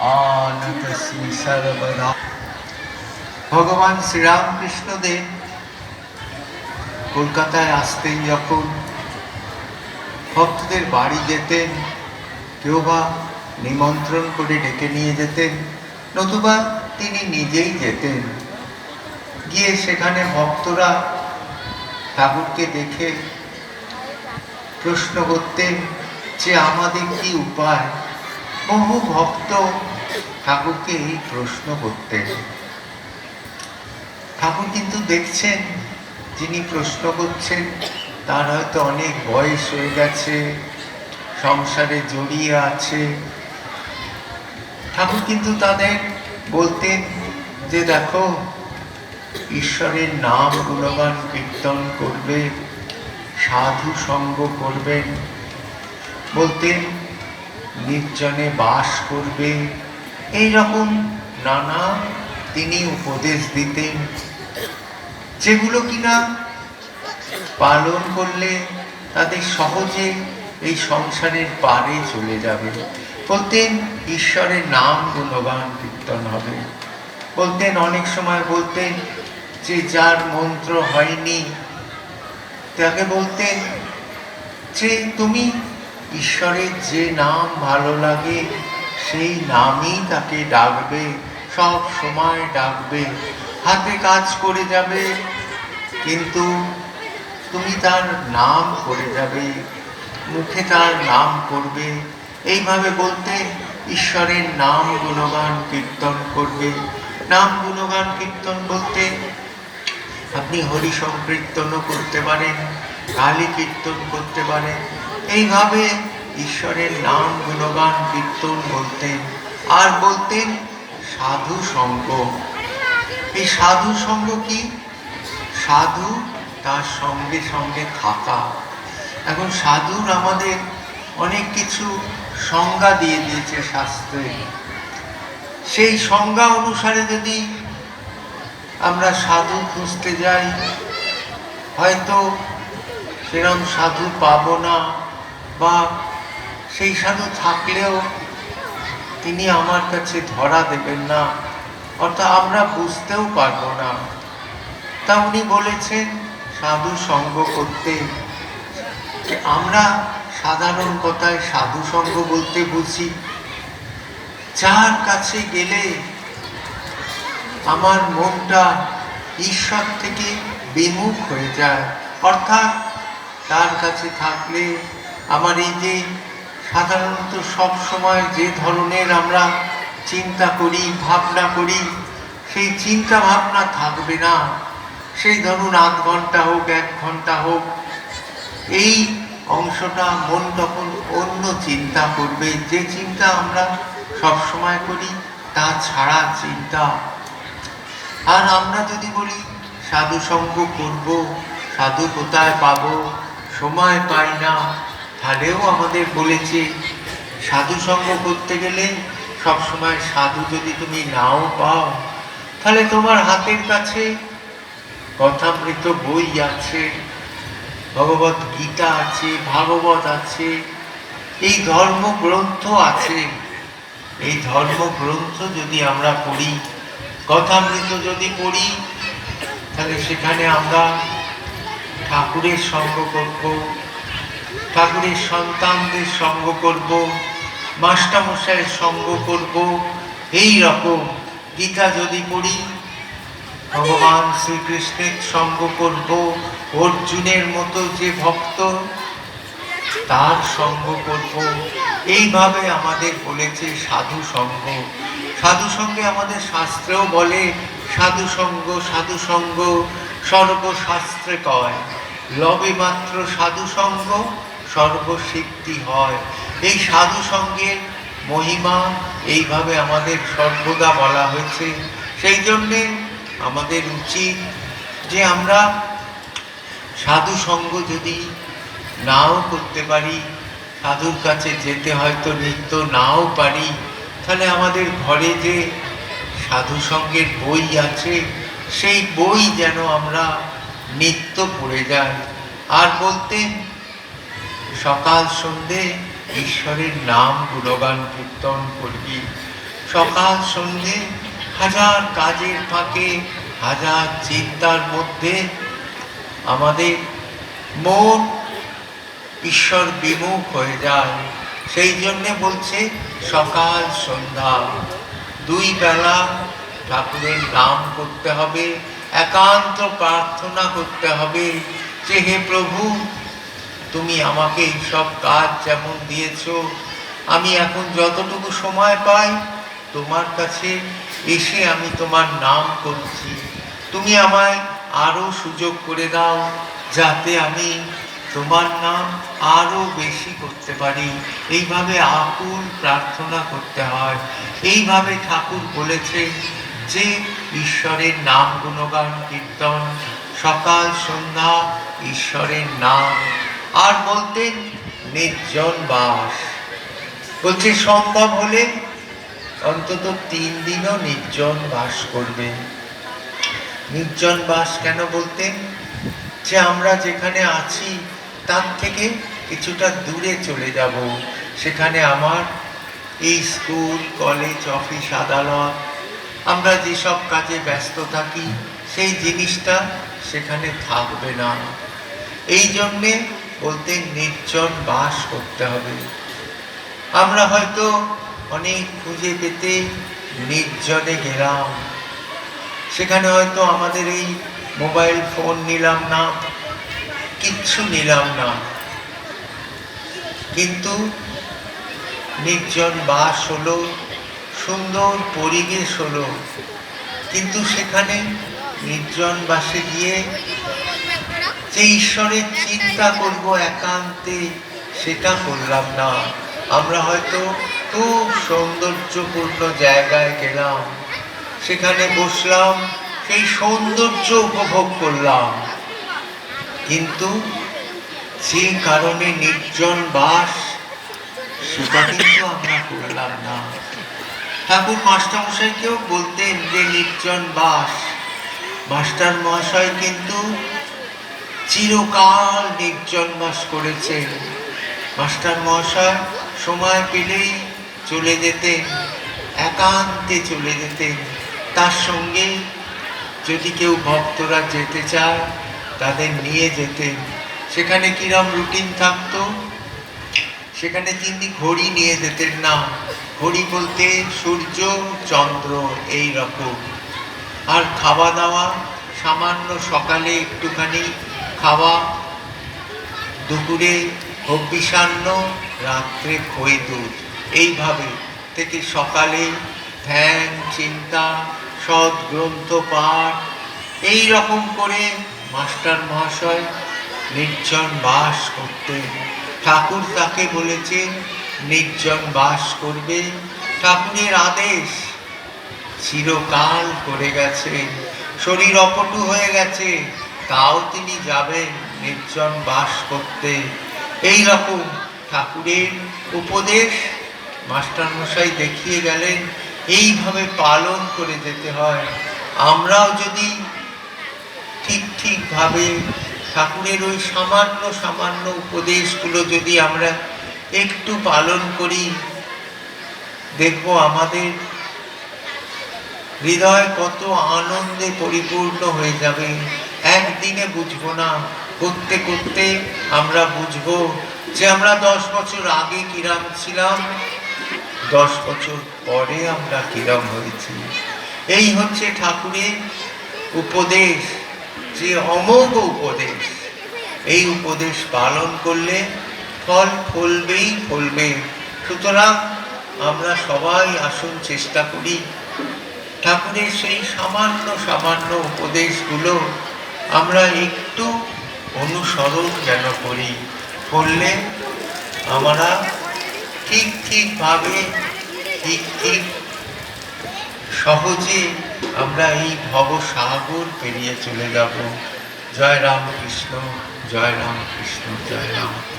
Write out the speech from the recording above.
আনতসি সর্বদা ভগবান শ্রীরামকৃষ্ণদেব কলকাতায় আসতেন যখন, ভক্তদের বাড়ি যেতেন কেউ বা নিমন্ত্রণ করে ডেকে নিয়ে যেতেন, নতুবা তিনি নিজেই যেতেন। গিয়ে সেখানে ভক্তরা ঠাকুরকে দেখে প্রশ্ন করতেন যে আমাদের কি উপায়? বহু ভক্ত ঠাকুরকে এই প্রশ্ন করতেন। ঠাকুর কিন্তু দেখছেন, যিনি প্রশ্ন করছেন, তার হয়তো অনেক বয়স হয়ে গেছে, সংসারে জড়িয়ে আছে। ঠাকুর কিন্তু তাদের বলতেন যে, দেখো, ঈশ্বরের নাম গুণগান কীর্তন করবে সাধু সঙ্গ করবেন। বলতেন নির্জনে বাস করবে। এই রকম নানা তিনি উপদেশ দিতেন। যেগুলো কিনা পালন করলে তাদের সহজে এই সংসারের পারে চলে যাবে। বলতেন, ঈশ্বরের নাম গুণগান কীর্তন হবে। বলতেন, অনেক সময় বলতেন, যে যার মন্ত্র হয়নি, তাকে বলতেন যে, তুমি ঈশ্বরের যে নাম ভালো লাগে, সেই নামই তাকে ডাকবে, সব সময় ডাকবে। হাতে কাজ করে যাবে, কিন্তু তুমি তার নাম করে যাবে, মুখে তার নাম করবে। এইভাবে বলতে ঈশ্বরের নাম গুণগান কীর্তন করবে। নাম গুণগান কীর্তন বলতে আপনি হরি সংকীর্তনও করতে পারেন কালী কীর্তন করতে পারেন। এইভাবে ঈশ্বরের নাম গুণগান, কীর্তন বলতেন আর বলতেন সাধু সঙ্গ। এই সাধু সঙ্গ কি? সাধু তার সঙ্গে সঙ্গে থাকা। এখন সাধুর আমাদের অনেক কিছু সংজ্ঞা দিয়ে দিয়েছে শাস্ত্রে। সেই সংজ্ঞা অনুসারে যদি আমরা সাধু খুঁজতে যাই, হয়তো সেরম সাধু পাবো না। বা সেই সাধু থাকলেও তিনি আমার কাছে ধরা দেবেন না। অর্থাৎ আমরা বুঝতেও পারব না। তা উনি বলেছেন সাধু সঙ্গ করতে। আমরা সাধারণ কথায় সাধু সঙ্গ বলতে বুঝি। যার কাছে গেলে আমার মনটা ঈশ্বর থেকে বিমুখ হয়ে যায়। অর্থাৎ তার কাছে থাকলে আমার এই যে সাধারণত সব সময় যে ধরনের আমরা চিন্তা করি, ভাবনা করি, সেই চিন্তা ভাবনা থাকবে না। সেই ধরুন আধ ঘণ্টা হোক, এক ঘণ্টা হোক, এই অংশটা মন তখন অন্য চিন্তা করবে। যে চিন্তা আমরা সব সময় করি, তা ছাড়া চিন্তা। আর আমরা যদি বলি সাধু সঙ্গ করব সাধু কোথায় পাবো, সময় পাই না তাহলেও আমাদের বলেছে, সাধু সঙ্গ করতে গেলে সব সময় সাধু যদি তুমি নাও পাও, তাহলে তোমার হাতের কাছে কথামৃত বই আছে, ভগবত গীতা আছে, ভাগবত আছে, এই ধর্মগ্রন্থ আছে। এই ধর্মগ্রন্থ যদি আমরা পড়ি, কথামৃত যদি পড়ি, তাহলে সেখানে আমরা ঠাকুরের সঙ্গ করব ঠাকুরের সন্তানদের সঙ্গ করব, মাস্টারমশাইয়ের সঙ্গ করব, এই রকম গীতা যদি পড়ি, ভগবান শ্রীকৃষ্ণের সঙ্গ করব, অর্জুনের মতো যে ভক্ত, তার সঙ্গ করব। এইভাবে আমাদের বলেছে সাধু সঙ্গ। সাধু সঙ্গে আমাদের শাস্ত্রেও বলে, সাধু সঙ্গ সাধু সঙ্গ, সর্বশাস্ত্রে কয়, লবে মাত্র সাধু সঙ্গ সর্বসিদ্ধি হয়। এই সাধু সঙ্গের মহিমা এইভাবে আমাদের সর্বদা বলা হয়েছে। সেই জন্যে আমাদের উচিত যে আমরা সাধু সঙ্গ যদি নাও করতে পারি, সাধুর কাছে যেতে হয়তো নিত্য নাও পারি, তাহলে আমাদের ঘরে যে সাধু সঙ্গের বই আছে, সেই বই যেন আমরা নিত্য পড়ে যাই। আর বলতেন সকাল সন্ধে ঈশ্বরের নাম গুণগান কীর্তন করবি। সকাল সন্ধে হাজার কাজের ফাঁকে, হাজার চিন্তার মধ্যে আমাদের মন ঈশ্বর বিমুখ হয়ে যায়। সেই জন্যে বলছে সকাল সন্ধ্যা, দুই বেলা ঠাকুরের নাম করতে হবে, একান্ত প্রার্থনা করতে হবে যে হে প্রভু তুমি আমাকে এই সব কাজ যেমন দিয়েছ, আমি এখন যতটুকু সময় পাই তোমার কাছে এসে আমি তোমার নাম করছি। তুমি আমায় আরও সুযোগ করে দাও যাতে আমি তোমার নাম আরও বেশি করতে পারি। এইভাবে আকুল প্রার্থনা করতে হয়। এইভাবে ঠাকুর বলেছেন যে, ঈশ্বরের নাম গুণগান, কীর্তন, সকাল সন্ধ্যা, ঈশ্বরের নাম আর বলতেন নির্জন বাস। বলছে, সম্ভব হলে অন্তত তিন দিনও নির্জন বাস করবে নির্জন বাস কেন বলতেন যে আমরা যেখানে আছি, তার থেকে কিছুটা দূরে চলে যাব। সেখানে আমার এই স্কুল, কলেজ, অফিস, আদালত, আমরা যেসব কাজে ব্যস্ত থাকি, সেই জিনিসটা সেখানে থাকবে না। এই জন্যে বলতে নির্জন বাস করতে হবে। আমরা হয়তো অনেক খুঁজে পেতে নির্জনে গেলাম। সেখানে হয়তো আমাদের এই মোবাইল ফোন নিলাম না, কিচ্ছু নিলাম না। কিন্তু নির্জন বাস হলো, সুন্দর পরিবেশ হলো। কিন্তু সেখানে নির্জন বাসে গিয়ে যে ঈশ্বরের চিন্তা করব একান্তে, সেটা করলাম না। আমরা হয়তো খুব সৌন্দর্যপূর্ণ জায়গায় গেলাম। সেখানে বসলাম, সেই সৌন্দর্য উপভোগ করলাম। কিন্তু যে কারণে নির্জন বাস, সেটা কিন্তু আমরা করলাম না। ঠাকুর মাস্টারমশাইকেও বলতেন যে নির্জন বাস। মাস্টার মহাশয় কিন্তু চিরকাল নির্জন বাস করেছেন মাস্টার মহাশয়, সময় পেলেই চলে যেতেন, একান্তে চলে যেতেন। তার সঙ্গে যদি কেউ ভক্তরা যেতে চায়, তাদের নিয়ে যেতেন। সেখানে কিরম রুটিন থাকতো? সেখানে তিনি ঘড়ি নিয়ে যেতেন না। ঘড়ি বলতে সূর্য, চন্দ্র এই রকম আর খাওয়া দাওয়া সামান্য সকালে একটুখানি খাওয়া, দুপুরে হব্বিষান্ন রাত্রে খই দুধ এইভাবে থেকে সকালে ধ্যান, চিন্তা সৎ গ্রন্থ পাঠ, এই রকম করে মাস্টার মহাশয় নির্জন বাস করতেন। ঠাকুর তাকে বলেছেন নির্জন বাস করবে, ঠাকুরের আদেশ চিরকাল করে গেছে, শরীর অপটু হয়ে গেছে তাও তিনি যাবেন নির্জন বাস করতে। এই রকম ঠাকুরের উপদেশ মাস্টারমশাই দেখিয়ে গেলেন, এইভাবে পালন করে যেতে হয়। আমরাও যদি ঠিক ঠিকভাবে ঠাকুরের ওই সামান্য সামান্য উপদেশগুলো যদি আমরা একটু পালন করি, দেখব আমাদের হৃদয় কত আনন্দে পরিপূর্ণ হয়ে যাবে। একদিনে বুঝব না। করতে করতে আমরা বুঝব যে আমরা দশ বছর আগে কিরাম ছিলাম। দশ বছর পরে আমরা কিরম হয়েছি। এই হচ্ছে ঠাকুরের উপদেশ, যে অমোঘ উপদেশ। এই উপদেশ পালন করলে ফল ফলবেই ফলবে। সুতরাং আমরা সবাই আসুন চেষ্টা করি। ঠাকুরের সেই সামান্য সামান্য উপদেশগুলো আমরা একটু অনুসরণ যেন করি? করলে আমরা ঠিক ঠিকভাবে ঠিক ঠিক সহজে আমরা এই ভবসাগর পেরিয়ে চলে যাব। জয় রামকৃষ্ণ জয় রামকৃষ্ণ জয় রামকৃষ্ণ।